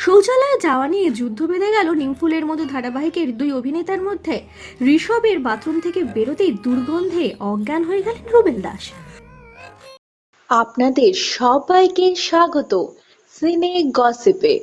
শৌচালয়ে যাওয়া নিয়ে যুদ্ধ বেঁধে গেল নিমফুলের মতো ধারাবাহিকের দুই অভিনেতার মধ্যে। ঋষভের বাথরুম থেকে বেরোতেই দুর্গন্ধে অজ্ঞান হয়ে গেলেন রুবেল দাস। আপনাদের সবাইকে স্বাগত। সিনে গসিপে।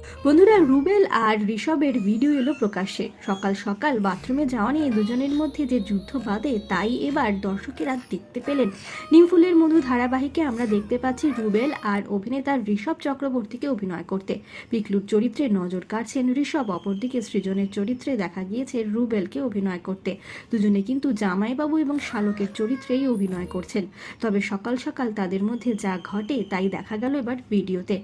বন্ধুরা, রুবেল আর ঋষভের ভিডিও এলো প্রকাশ্যে। সকাল সকাল বাথরুমে যাওয়া নিয়ে দুজনের মধ্যে যে যুদ্ধ বাঁধে, তাই এবার দর্শকেরা দেখতে পেলেন। নিমফুলের মধু ধারাবাহিকে আমরা দেখতে পাচ্ছি রুবেল আর অভিনেতা ঋষভ চক্রবর্তীকে অভিনয় করতে। পিকলুর চরিত্রে নজর কাড়ছেন ঋষভ, অপরদিকে সৃজনের চরিত্রে দেখা গিয়েছে রুবেলকে অভিনয় করতে। দুজনে কিন্তু জামাইবাবু এবং শালকের চরিত্রেই অভিনয় করছেন। তবে সকাল সকাল তাদের মধ্যে যা ঘটে, তাই দেখা গেল এবার ভিডিওতে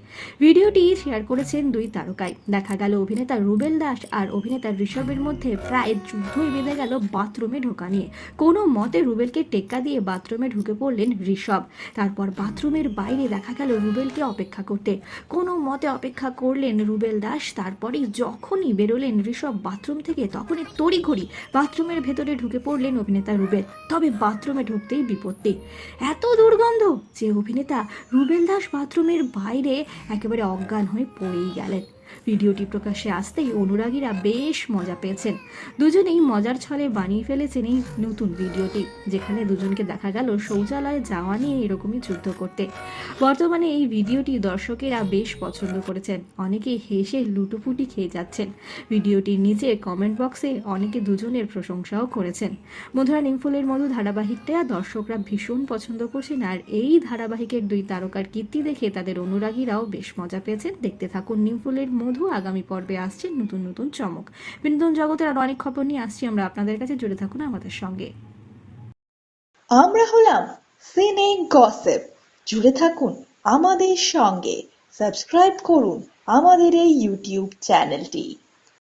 ভিডিওটি শেয়ার করেছেন দুই তারকায় দেখা গেল অভিনেতা রুবেল দাস আর অভিনেতা ঋষভের মধ্যে প্রায় যুদ্ধই বেঁধে গেল বাথরুমে ঢোকা নিয়ে। কোনো মতে রুবেলকে টেক্কা দিয়ে বাথরুমে ঢুকে পড়লেন ঋষভ। তারপর বাথরুমের বাইরে দেখা গেল রুবেলকে অপেক্ষা করতে। কোনো মতে অপেক্ষা করলেন রুবেল দাস তারপরে যখনই বেরোলেন ঋষভ বাথরুম থেকে, তখনই তড়িঘড়ি বাথরুমের ভেতরে ঢুকে পড়লেন অভিনেতা রুবেল। তবে বাথরুমে ঢুকতেই বিপত্তি। এত দুর্গন্ধ যে অভিনেতা রুবেল দাস বাথরুমের বাইরে একেবারে অজ্ঞান হয়ে পড়েই গেলেন ভিডিওটি প্রকাশ্যে আসতেই অনুরাগীরা বেশ মজা পেয়েছেন। দুজনেই মজার ছলে বানিয়ে ফেলেছেন এই নতুন ভিডিওটি, যেখানে দুজনকে দেখা গেল শৌচালয়ে যাওয়া নিয়ে এরকমই যুদ্ধ করতে। বর্তমানে এই ভিডিওটি দর্শকেরা বেশ পছন্দ করেছেন। অনেকে হেসে লুটোপুটি খেয়ে যাচ্ছেন। ভিডিওটির নিচে কমেন্ট বক্সে অনেকে দুজনের প্রশংসাও করেছেন। মধুরা নিমফুলের মধু ধারাবাহিকটা দর্শকরা ভীষণ পছন্দ করছেন আর এই ধারাবাহিকের দুই তারকার কীর্তি দেখে তাদের অনুরাগীরাও বেশ মজা পেয়েছেন। দেখতে থাকুন নিমফুলের মধু আগামী পর্বে আসছে নতুন নতুন চমক। বিনোদন জগতের আরও অনেক খবর নিয়ে আসছি আমরা আপনাদের কাছে, জুড়ে থাকুন আমাদের সঙ্গে। আমরা হলাম সিনে গসেপ জুড়ে থাকুন আমাদের সঙ্গে। সাবস্ক্রাইব করুন আমাদের এই ইউটিউব চ্যানেলটি